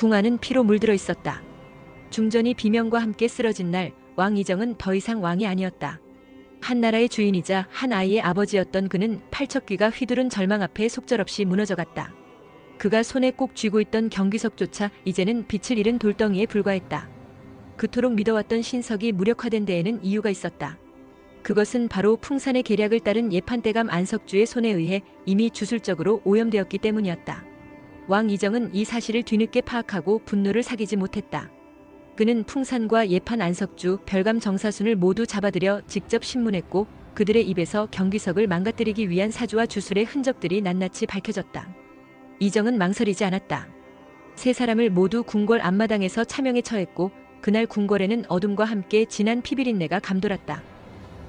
궁안은 피로 물들어 있었다. 중전이 비명과 함께 쓰러진 날 왕이정은 더 이상 왕이 아니었다. 한 나라의 주인이자 한 아이의 아버지였던 그는 팔척귀가 휘두른 절망 앞에 속절없이 무너져갔다. 그가 손에 꼭 쥐고 있던 경기석조차 이제는 빛을 잃은 돌덩이에 불과했다. 그토록 믿어왔던 신석이 무력화된 데에는 이유가 있었다. 그것은 바로 풍산의 계략을 따른 예판대감 안석주의 손에 의해 이미 주술적으로 오염되었기 때문이었다. 왕 이정은 이 사실을 뒤늦게 파악하고 분노를 사기지 못했다. 그는 풍산과 예판 안석주, 별감 정사순을 모두 잡아들여 직접 신문했고 그들의 입에서 경기석을 망가뜨리기 위한 사주와 주술의 흔적들이 낱낱이 밝혀졌다. 이정은 망설이지 않았다. 세 사람을 모두 궁궐 앞마당에서 차명에 처했고 그날 궁궐에는 어둠과 함께 진한 피비린내가 감돌았다.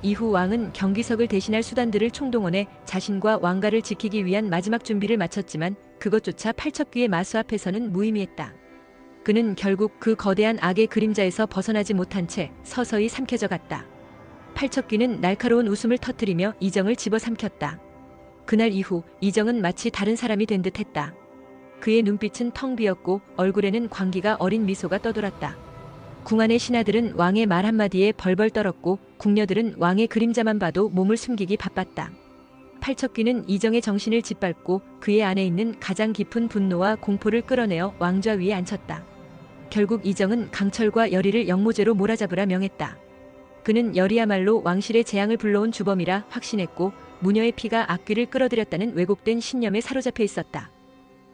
이후 왕은 경기석을 대신할 수단들을 총동원해 자신과 왕가를 지키기 위한 마지막 준비를 마쳤지만 그것조차 팔척귀의 마수 앞에서는 무의미했다. 그는 결국 그 거대한 악의 그림자에서 벗어나지 못한 채 서서히 삼켜져 갔다. 팔척귀는 날카로운 웃음을 터뜨리며 이정을 집어삼켰다. 그날 이후 이정은 마치 다른 사람이 된 듯했다. 그의 눈빛은 텅 비었고 얼굴에는 광기가 어린 미소가 떠돌았다. 궁안의 신하들은 왕의 말 한마디에 벌벌 떨었고 궁녀들은 왕의 그림자만 봐도 몸을 숨기기 바빴다. 팔척귀는 이정의 정신을 짓밟고 그의 안에 있는 가장 깊은 분노와 공포를 끌어내어 왕좌 위에 앉혔다. 결국 이정은 강철과 열의를 영모제로 몰아잡으라 명했다. 그는 열이야말로 왕실의 재앙을 불러온 주범이라 확신했고 무녀의 피가 악귀를 끌어들였다는 왜곡된 신념에 사로잡혀 있었다.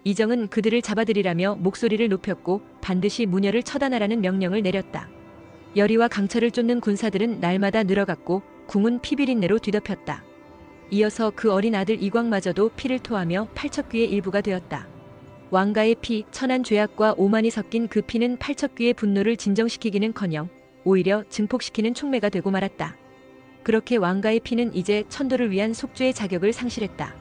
이정은 그들을 잡아들이라며 목소리를 높였고 반드시 무녀를 처단하라는 명령을 내렸다. 열이와 강철을 쫓는 군사들은 날마다 늘어갔고 궁은 피비린내로 뒤덮였다. 이어서 그 어린 아들 이광마저도 피를 토하며 팔척귀의 일부가 되었다. 왕가의 피, 천한 죄악과 오만이 섞인 그 피는 팔척귀의 분노를 진정시키기는커녕 오히려 증폭시키는 촉매가 되고 말았다. 그렇게 왕가의 피는 이제 천도를 위한 속죄의 자격을 상실했다.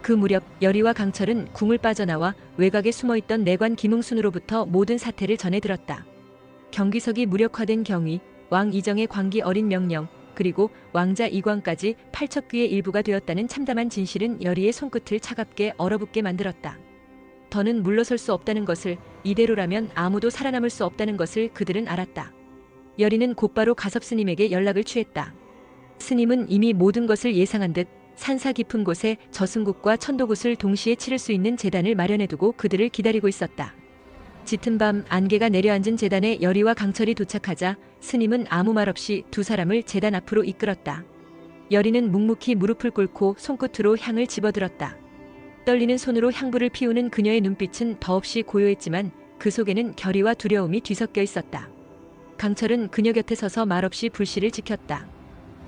그 무렵 열이와 강철은 궁을 빠져나와 외곽에 숨어있던 내관 김웅순으로부터 모든 사태를 전해 들었다. 경기석이 무력화된 경위, 왕 이정의 광기 어린 명령, 그리고 왕자 이광까지 팔척귀의 일부가 되었다는 참담한 진실은 열이의 손끝을 차갑게 얼어붙게 만들었다. 더는 물러설 수 없다는 것을 이대로라면 아무도 살아남을 수 없다는 것을 그들은 알았다. 열이는 곧바로 가섭 스님에게 연락을 취했다. 스님은 이미 모든 것을 예상한 듯 산사 깊은 곳에 저승국과 천도굿을 동시에 치를 수 있는 재단을 마련해두고 그들을 기다리고 있었다. 짙은 밤 안개가 내려앉은 재단에 열이와 강철이 도착하자 스님은 아무 말 없이 두 사람을 재단 앞으로 이끌었다. 열이는 묵묵히 무릎을 꿇고 손끝으로 향을 집어들었다. 떨리는 손으로 향불을 피우는 그녀의 눈빛은 더없이 고요했지만 그 속에는 결의와 두려움이 뒤섞여 있었다. 강철은 그녀 곁에 서서 말없이 불씨를 지켰다.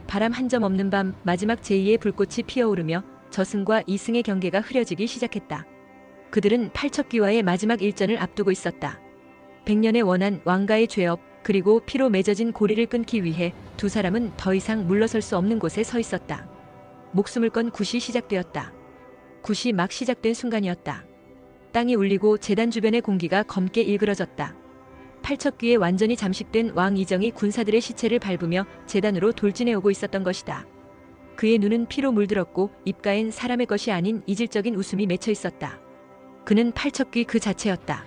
바람 한 점 없는 밤 마지막 제2의 불꽃이 피어오르며 저승과 이승의 경계가 흐려지기 시작했다. 그들은 팔척귀와의 마지막 일전을 앞두고 있었다. 백년의 원한 왕가의 죄업 그리고 피로 맺어진 고리를 끊기 위해 두 사람은 더 이상 물러설 수 없는 곳에 서 있었다. 목숨을 건 굿이 시작되었다. 굿이 막 시작된 순간이었다. 땅이 울리고 재단 주변의 공기가 검게 일그러졌다. 팔척귀에 완전히 잠식된 왕 이정이 군사들의 시체를 밟으며 재단으로 돌진해 오고 있었던 것이다. 그의 눈은 피로 물들었고 입가엔 사람의 것이 아닌 이질적인 웃음이 맺혀 있었다. 그는 팔척귀 그 자체였다.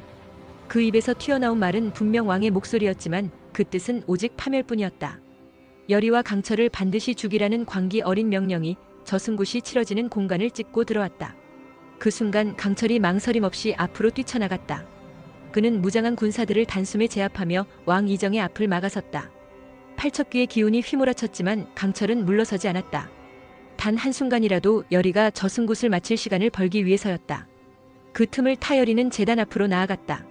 그 입에서 튀어나온 말은 분명 왕의 목소리였지만 그 뜻은 오직 파멸뿐이었다. 열이와 강철을 반드시 죽이라는 광기 어린 명령이 저승굿이 치러지는 공간을 찍고 들어왔다. 그 순간 강철이 망설임 없이 앞으로 뛰쳐나갔다. 그는 무장한 군사들을 단숨에 제압하며 왕 이정의 앞을 막아섰다. 팔척귀의 기운이 휘몰아쳤지만 강철은 물러서지 않았다. 단 한순간이라도 열이가 저승굿을 마칠 시간을 벌기 위해서였다. 그 틈을 타열이는 재단 앞으로 나아갔다.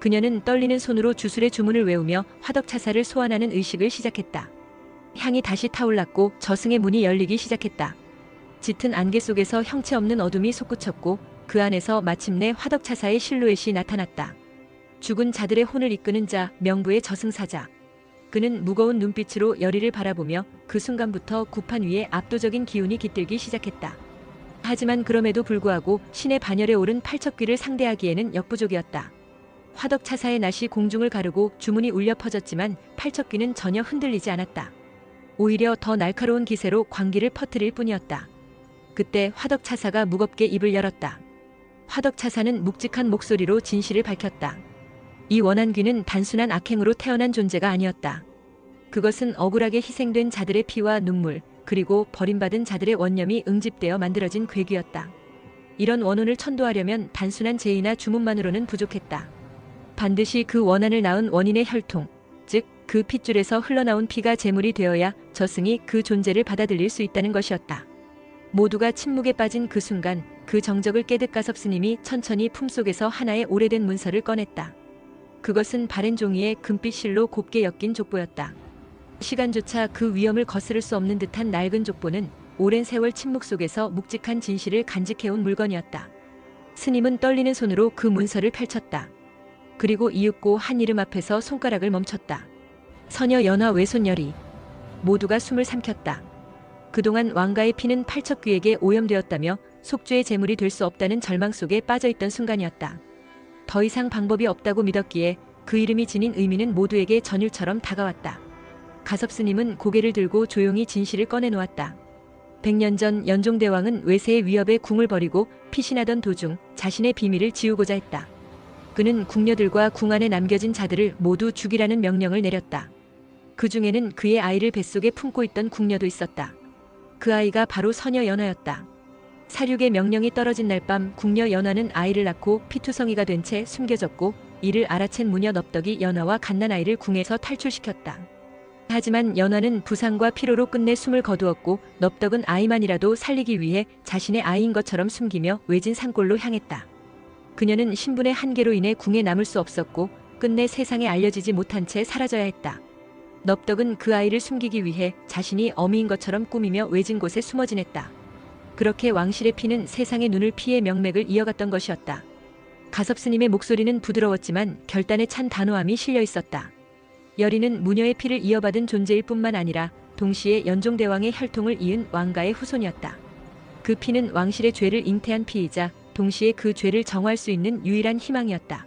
그녀는 떨리는 손으로 주술의 주문을 외우며 화덕차사를 소환하는 의식을 시작했다. 향이 다시 타올랐고 저승의 문이 열리기 시작했다. 짙은 안개 속에서 형체 없는 어둠이 솟구쳤고 그 안에서 마침내 화덕차사의 실루엣이 나타났다. 죽은 자들의 혼을 이끄는 자, 명부의 저승사자. 그는 무거운 눈빛으로 열이를 바라보며 그 순간부터 구판 위에 압도적인 기운이 깃들기 시작했다. 하지만 그럼에도 불구하고 신의 반열에 오른 팔척귀를 상대하기에는 역부족이었다. 화덕차사의 낫이 공중을 가르고 주문이 울려 퍼졌지만 팔척귀는 전혀 흔들리지 않았다. 오히려 더 날카로운 기세로 광기를 퍼뜨릴 뿐이었다. 그때 화덕차사가 무겁게 입을 열었다. 화덕차사는 묵직한 목소리로 진실을 밝혔다. 이 원한귀는 단순한 악행으로 태어난 존재가 아니었다. 그것은 억울하게 희생된 자들의 피와 눈물, 그리고 버림받은 자들의 원념이 응집되어 만들어진 괴귀였다. 이런 원혼을 천도하려면 단순한 죄이나 주문만으로는 부족했다. 반드시 그 원한을 낳은 원인의 혈통, 즉 그 핏줄에서 흘러나온 피가 제물이 되어야 저승이 그 존재를 받아들일 수 있다는 것이었다. 모두가 침묵에 빠진 그 순간 그 정적을 깨듯 가섭 스님이 천천히 품속에서 하나의 오래된 문서를 꺼냈다. 그것은 바랜 종이에 금빛 실로 곱게 엮인 족보였다. 시간조차 그 위험을 거스를 수 없는 듯한 낡은 족보는 오랜 세월 침묵 속에서 묵직한 진실을 간직해온 물건이었다. 스님은 떨리는 손으로 그 문서를 펼쳤다. 그리고 이윽고 한 이름 앞에서 손가락을 멈췄다. 서녀 연화 외손녀리. 모두가 숨을 삼켰다. 그동안 왕가의 피는 팔척귀에게 오염되었다며 속죄의 제물이 될 수 없다는 절망 속에 빠져있던 순간이었다. 더 이상 방법이 없다고 믿었기에 그 이름이 지닌 의미는 모두에게 전율처럼 다가왔다. 가섭스님은 고개를 들고 조용히 진실을 꺼내놓았다. 백년 전 연종대왕은 외세의 위협에 궁을 버리고 피신하던 도중 자신의 비밀을 지우고자 했다. 그는 궁녀들과 궁 안에 남겨진 자들을 모두 죽이라는 명령을 내렸다. 그 중에는 그의 아이를 뱃속에 품고 있던 궁녀도 있었다. 그 아이가 바로 서녀 연화였다. 사륙의 명령이 떨어진 날 밤 궁녀 연화는 아이를 낳고 피투성이가 된 채 숨겨졌고 이를 알아챈 무녀 넙덕이 연화와 갓난 아이를 궁에서 탈출시켰다. 하지만 연화는 부상과 피로로 끝내 숨을 거두었고 넙덕은 아이만이라도 살리기 위해 자신의 아이인 것처럼 숨기며 외진 산골로 향했다. 그녀는 신분의 한계로 인해 궁에 남을 수 없었고 끝내 세상에 알려지지 못한 채 사라져야 했다. 넙덕은 그 아이를 숨기기 위해 자신이 어미인 것처럼 꾸미며 외진 곳에 숨어 지냈다. 그렇게 왕실의 피는 세상의 눈을 피해 명맥을 이어갔던 것이었다. 가섭스님의 목소리는 부드러웠지만 결단에 찬 단호함이 실려 있었다. 여리는 무녀의 피를 이어받은 존재일 뿐만 아니라 동시에 연종대왕의 혈통을 이은 왕가의 후손이었다. 그 피는 왕실의 죄를 잉태한 피이자 동시에 그 죄를 정화할 수 있는 유일한 희망이었다.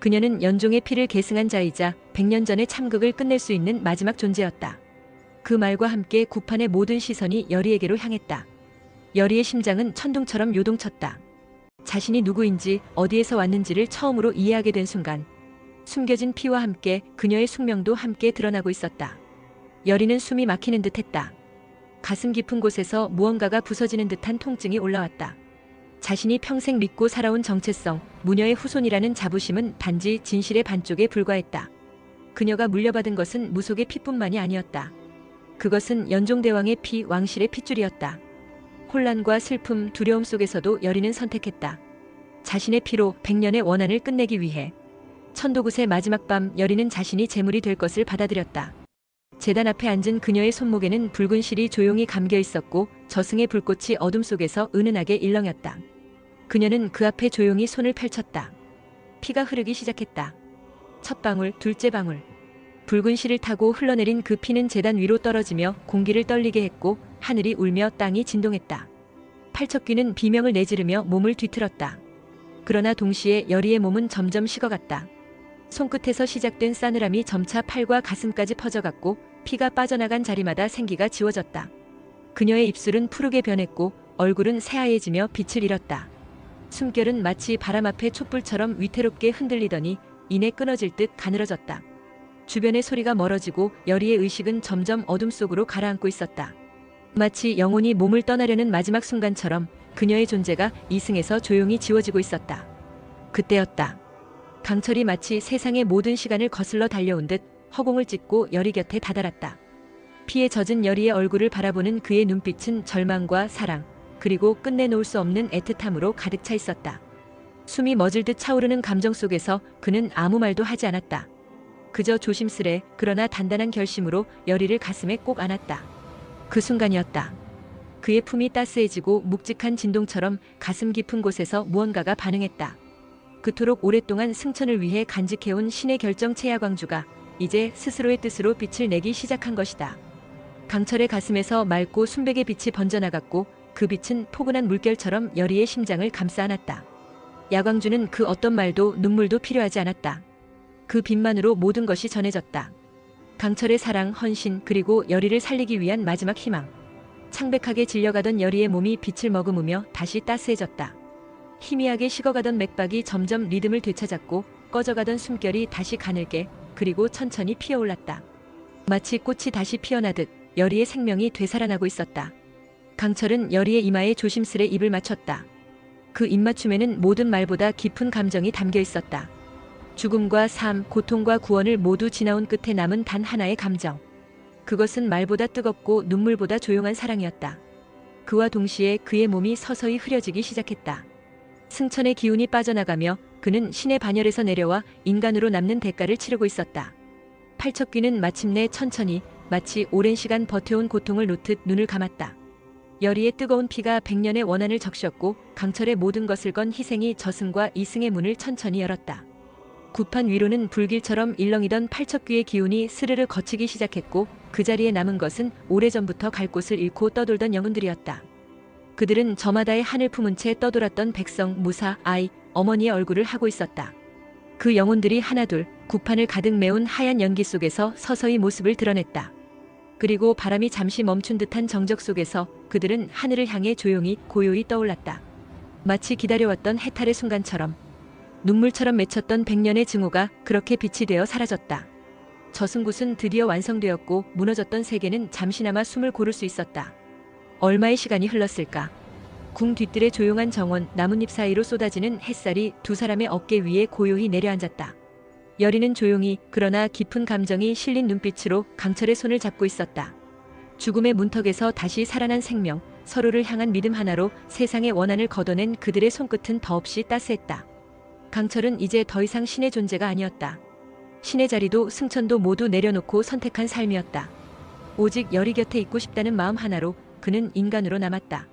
그녀는 연종의 피를 계승한 자이자 100년 전의 참극을 끝낼 수 있는 마지막 존재였다. 그 말과 함께 구판의 모든 시선이 여리에게로 향했다. 여리의 심장은 천둥처럼 요동쳤다. 자신이 누구인지 어디에서 왔는지를 처음으로 이해하게 된 순간 숨겨진 피와 함께 그녀의 숙명도 함께 드러나고 있었다. 여리는 숨이 막히는 듯 했다. 가슴 깊은 곳에서 무언가가 부서지는 듯한 통증이 올라왔다. 자신이 평생 믿고 살아온 정체성, 무녀의 후손이라는 자부심은 단지 진실의 반쪽에 불과했다. 그녀가 물려받은 것은 무속의 피뿐만이 아니었다. 그것은 연종대왕의 피, 왕실의 핏줄이었다. 혼란과 슬픔, 두려움 속에서도 여리는 선택했다. 자신의 피로 백년의 원한을 끝내기 위해 천도굿의 마지막 밤 여리는 자신이 제물이 될 것을 받아들였다. 재단 앞에 앉은 그녀의 손목에는 붉은 실이 조용히 감겨 있었고 저승의 불꽃이 어둠 속에서 은은하게 일렁였다. 그녀는 그 앞에 조용히 손을 펼쳤다. 피가 흐르기 시작했다. 첫 방울, 둘째 방울. 붉은 실을 타고 흘러내린 그 피는 재단 위로 떨어지며 공기를 떨리게 했고 하늘이 울며 땅이 진동했다. 팔척귀는 비명을 내지르며 몸을 뒤틀었다. 그러나 동시에 여리의 몸은 점점 식어갔다. 손끝에서 시작된 싸늘함이 점차 팔과 가슴까지 퍼져갔고 피가 빠져나간 자리마다 생기가 지워졌다. 그녀의 입술은 푸르게 변했고 얼굴은 새하얘지며 빛을 잃었다. 숨결은 마치 바람 앞에 촛불처럼 위태롭게 흔들리더니 이내 끊어질 듯 가늘어졌다. 주변의 소리가 멀어지고 여리의 의식은 점점 어둠 속으로 가라앉고 있었다. 마치 영혼이 몸을 떠나려는 마지막 순간처럼 그녀의 존재가 이승에서 조용히 지워지고 있었다. 그때였다. 강철이 마치 세상의 모든 시간을 거슬러 달려온 듯 허공을 찢고 여리 곁에 다다랐다. 피에 젖은 여리의 얼굴을 바라보는 그의 눈빛은 절망과 사랑, 그리고 끝내놓을 수 없는 애틋함으로 가득 차 있었다. 숨이 멎을 듯 차오르는 감정 속에서 그는 아무 말도 하지 않았다. 그저 조심스레 그러나 단단한 결심으로 여리를 가슴에 꼭 안았다. 그 순간이었다. 그의 품이 따스해지고 묵직한 진동처럼 가슴 깊은 곳에서 무언가가 반응했다. 그토록 오랫동안 승천을 위해 간직해온 신의 결정 채야광주가 이제 스스로의 뜻으로 빛을 내기 시작한 것이다. 강철의 가슴에서 맑고 순백의 빛이 번져나갔고 그 빛은 포근한 물결처럼 여리의 심장을 감싸 안았다. 야광주는 그 어떤 말도 눈물도 필요하지 않았다. 그 빛만으로 모든 것이 전해졌다. 강철의 사랑, 헌신, 그리고 여리를 살리기 위한 마지막 희망. 창백하게 질려가던 여리의 몸이 빛을 머금으며 다시 따스해졌다. 희미하게 식어가던 맥박이 점점 리듬을 되찾았고 꺼져가던 숨결이 다시 가늘게 그리고 천천히 피어올랐다. 마치 꽃이 다시 피어나듯 여리의 생명이 되살아나고 있었다. 강철은 여리의 이마에 조심스레 입을 맞췄다. 그 입맞춤에는 모든 말보다 깊은 감정이 담겨 있었다. 죽음과 삶, 고통과 구원을 모두 지나온 끝에 남은 단 하나의 감정. 그것은 말보다 뜨겁고 눈물보다 조용한 사랑이었다. 그와 동시에 그의 몸이 서서히 흐려지기 시작했다. 승천의 기운이 빠져나가며 그는 신의 반열에서 내려와 인간으로 남는 대가를 치르고 있었다. 팔척귀는 마침내 천천히 마치 오랜 시간 버텨온 고통을 놓듯 눈을 감았다. 여리의 뜨거운 피가 백년의 원한을 적셨고 강철의 모든 것을 건 희생이 저승과 이승의 문을 천천히 열었다. 구판 위로는 불길처럼 일렁이던 팔척귀의 기운이 스르르 거치기 시작했고 그 자리에 남은 것은 오래전부터 갈 곳을 잃고 떠돌던 영혼들이었다. 그들은 저마다의 한을 품은 채 떠돌았던 백성, 무사, 아이, 어머니의 얼굴을 하고 있었다. 그 영혼들이 하나둘 구판을 가득 메운 하얀 연기 속에서 서서히 모습을 드러냈다. 그리고 바람이 잠시 멈춘 듯한 정적 속에서 그들은 하늘을 향해 조용히 고요히 떠올랐다. 마치 기다려왔던 해탈의 순간처럼 눈물처럼 맺혔던 백년의 증오가 그렇게 빛이 되어 사라졌다. 저승굿은 드디어 완성되었고 무너졌던 세계는 잠시나마 숨을 고를 수 있었다. 얼마의 시간이 흘렀을까? 궁 뒤뜰의 조용한 정원 나뭇잎 사이로 쏟아지는 햇살이 두 사람의 어깨 위에 고요히 내려앉았다. 여리는 조용히 그러나 깊은 감정이 실린 눈빛으로 강철의 손을 잡고 있었다. 죽음의 문턱에서 다시 살아난 생명, 서로를 향한 믿음 하나로 세상의 원한을 걷어낸 그들의 손끝은 더없이 따스했다. 강철은 이제 더 이상 신의 존재가 아니었다. 신의 자리도 승천도 모두 내려놓고 선택한 삶이었다. 오직 열이 곁에 있고 싶다는 마음 하나로 그는 인간으로 남았다.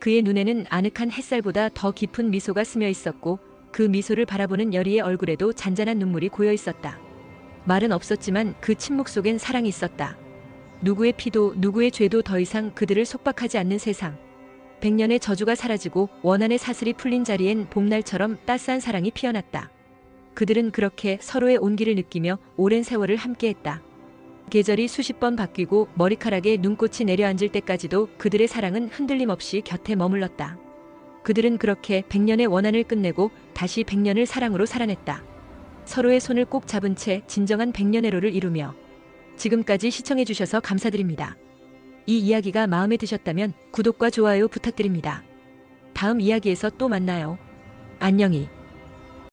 그의 눈에는 아늑한 햇살보다 더 깊은 미소가 스며 있었고 그 미소를 바라보는 여리의 얼굴에도 잔잔한 눈물이 고여 있었다. 말은 없었지만 그 침묵 속엔 사랑이 있었다. 누구의 피도 누구의 죄도 더 이상 그들을 속박하지 않는 세상. 백년의 저주가 사라지고 원한의 사슬이 풀린 자리엔 봄날처럼 따스한 사랑이 피어났다. 그들은 그렇게 서로의 온기를 느끼며 오랜 세월을 함께했다. 계절이 수십 번 바뀌고 머리카락에 눈꽃이 내려앉을 때까지도 그들의 사랑은 흔들림 없이 곁에 머물렀다. 그들은 그렇게 백년의 원한을 끝내고 다시 백년을 사랑으로 살아냈다. 서로의 손을 꼭 잡은 채 진정한 백년의로를 이루며 지금까지 시청해주셔서 감사드립니다. 이 이야기가 마음에 드셨다면 구독과 좋아요 부탁드립니다. 다음 이야기에서 또 만나요. 안녕히.